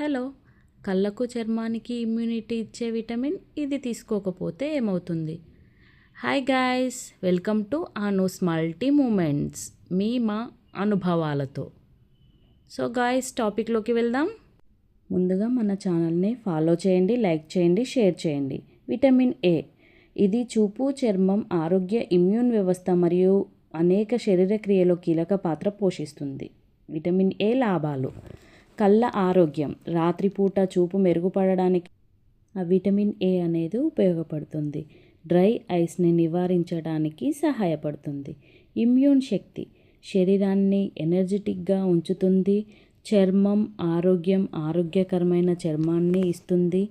Hello. కళ్ళకు చర్మానికి immunity ఇచ్చే విటమిన్ ఇది తీసుకోకపోతే ఏమవుతుంది? Hi guys welcome to Anu's multi moments. మీ మా అనుభవాలతో. సో గాయస్ టాపిక్లోకి వెళ్దాం. ముందుగా మన ఛానల్ని ఫాలో చేయండి లైక్ చేయండి షేర్ చేయండి. Vitamin A. ఇది చూపు చర్మం ఆరోగ్య ఇమ్యూన్ వ్యవస్థ మరియు అనేక శరీర క్రియలో కీలక పాత్ర పోషిస్తుంది. విటమిన్ ఏ లాభాలు. కళ్ళ ఆరోగ్యం. రాత్రిపూట చూపు మెరుగుపడడానికి ఆ విటమిన్ ఏ అనేది ఉపయోగపడుతుంది. డ్రై ఐస్ని నివారించడానికి సహాయపడుతుంది. ఇమ్యూన్ శక్తి శరీరాన్ని ఎనర్జెటిక్గా ఉంచుతుంది. చర్మం ఆరోగ్యం ఆరోగ్యకరమైన చర్మాన్ని ఇస్తుంది.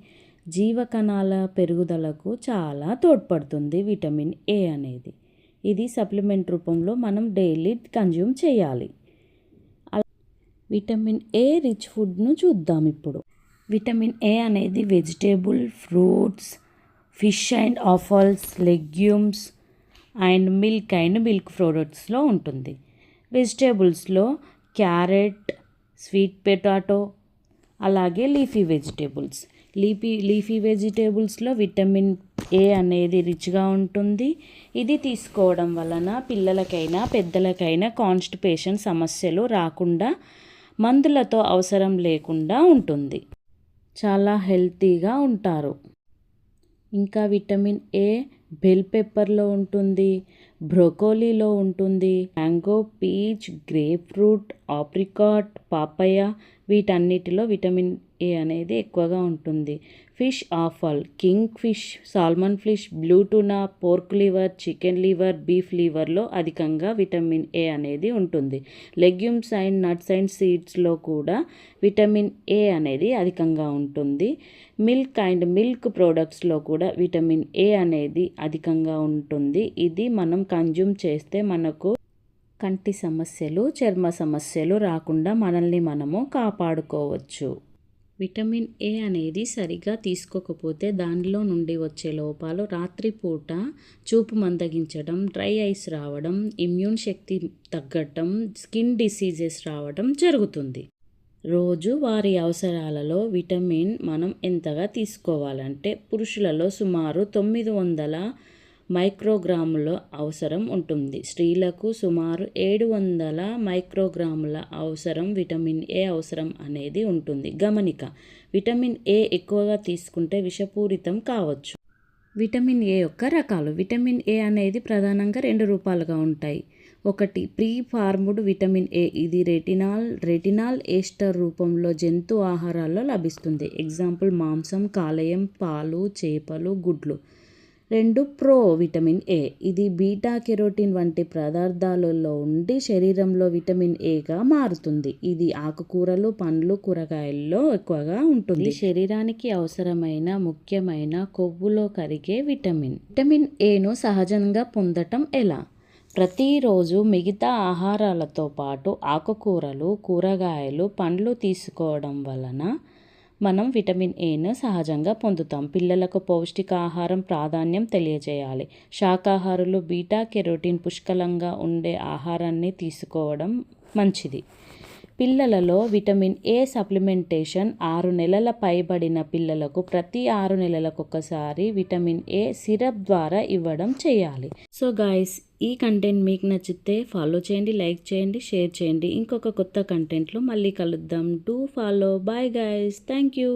జీవకణాల పెరుగుదలకు చాలా తోడ్పడుతుంది విటమిన్ ఏ అనేది. ఇది సప్లిమెంట్ రూపంలో మనం డైలీ కన్జ్యూమ్ చేయాలి. విటమిన్ ఏ రిచ్ ఫుడ్ను చూద్దాం ఇప్పుడు. విటమిన్ ఏ అనేది vegetable fruits fish and offals legumes and milk and milk ప్రోడక్ట్స్లో ఉంటుంది. వెజిటేబుల్స్లో క్యారెట్ స్వీట్ పొటాటో అలాగే లీఫీ వెజిటేబుల్స్. లీఫీ లీఫీ వెజిటేబుల్స్లో విటమిన్ ఏ అనేది రిచ్గా ఉంటుంది. ఇది తీసుకోవడం వలన పిల్లలకైనా పెద్దలకైనా కాన్స్టిపేషన్ సమస్యలు రాకుండా మందులతో అవసరం లేకుండా ఉంటుంది. చాలా హెల్తీగా ఉంటారు. ఇంకా విటమిన్ ఏ బెల్ పెప్పర్లో ఉంటుంది బ్రోకోలీలో ఉంటుంది mango peach grape fruit apricot papaya వీటన్నిటిలో విటమిన్ ఏ అనేది ఎక్కువగా ఉంటుంది. Fish offal king fish salmon fish blue tuna pork liver chicken liver beef లివర్లో అధికంగా విటమిన్ ఏ అనేది ఉంటుంది. లెగ్యూమ్స్ అండ్ నట్స్ అండ్ సీడ్స్లో కూడా విటమిన్ ఏ అనేది అధికంగా ఉంటుంది. మిల్క్ అండ్ మిల్క్ ప్రోడక్ట్స్లో కూడా విటమిన్ ఏ అనేది అధికంగా ఉంటుంది. ఇది మనం కన్జ్యూమ్ చేస్తే మనకు కంటి సమస్యలు చర్మ సమస్యలు రాకుండా మనల్ని మనము కాపాడుకోవచ్చు. విటమిన్ ఏ అనేది సరిగా తీసుకోకపోతే దానిలో నుండి వచ్చే లోపాలు రాత్రిపూట చూపు మందగించడం డ్రై ఐస్ రావడం ఇమ్యూన్ శక్తి తగ్గటం స్కిన్ డిసీజెస్ రావడం జరుగుతుంది. రోజు వారి అవసరాలలో విటమిన్ మనం ఎంతగా తీసుకోవాలంటే పురుషులలో సుమారు తొమ్మిది వందల మైక్రోగ్రాముల అవసరం ఉంటుంది. స్త్రీలకు సుమారు ఏడు వందల మైక్రోగ్రాముల అవసరం విటమిన్ ఏ అవసరం అనేది ఉంటుంది. గమనిక విటమిన్ ఏ ఎక్కువగా తీసుకుంటే విషపూరితం కావచ్చు. విటమిన్ ఏ యొక్క రకాలు. విటమిన్ ఏ అనేది ప్రధానంగా రెండు రూపాలుగా ఉంటాయి. ఒకటి ప్రీ ఫార్ముడ్ విటమిన్ ఏ. ఇది రెటినాల్ రెటినాల్ ఏస్టర్ రూపంలో జంతు ఆహారాల్లో లభిస్తుంది. ఎగ్జాంపుల్ మాంసం కాలేయం పాలు చేపలు గుడ్లు. రెండు ప్రో విటమిన్ ఏ. ఇది బీటా కెరోటిన్ వంటి పదార్థాలలో ఉండి శరీరంలో విటమిన్ ఏగా మారుతుంది. ఇది ఆకుకూరలు పండ్లు కూరగాయల్లో ఎక్కువగా ఉంటుంది. శరీరానికి అవసరమైన ముఖ్యమైన కొవ్వులో కరిగే విటమిన్. విటమిన్ ఏను సహజంగా పొందటం ఎలా? ప్రతిరోజు మిగతా ఆహారాలతో పాటు ఆకుకూరలు కూరగాయలు పండ్లు తీసుకోవడం వలన మనం విటమిన్ ఏను సహజంగా పొందుతాం. పిల్లలకు పౌష్టికాహారం ప్రాధాన్యం తెలియజేయాలి. శాకాహారులు బీటా కెరోటిన్ పుష్కలంగా ఉండే ఆహారాన్ని తీసుకోవడం మంచిది. పిల్లలలో విటమిన్ ఏ సప్లిమెంటేషన్ ఆరు నెలల పైబడిన పిల్లలకు ప్రతి ఆరు నెలలకొకసారి విటమిన్ ఏ సిరప్ ద్వారా ఇవ్వడం చేయాలి. సో గాయస్ ఈ కంటెంట్ మీకు నచ్చితే ఫాలో చేయండి లైక్ చేయండి షేర్ చేయండి. ఇంకొక కొత్త కంటెంట్లో మళ్ళీ కలుద్దాం. Do follow bye guys thank you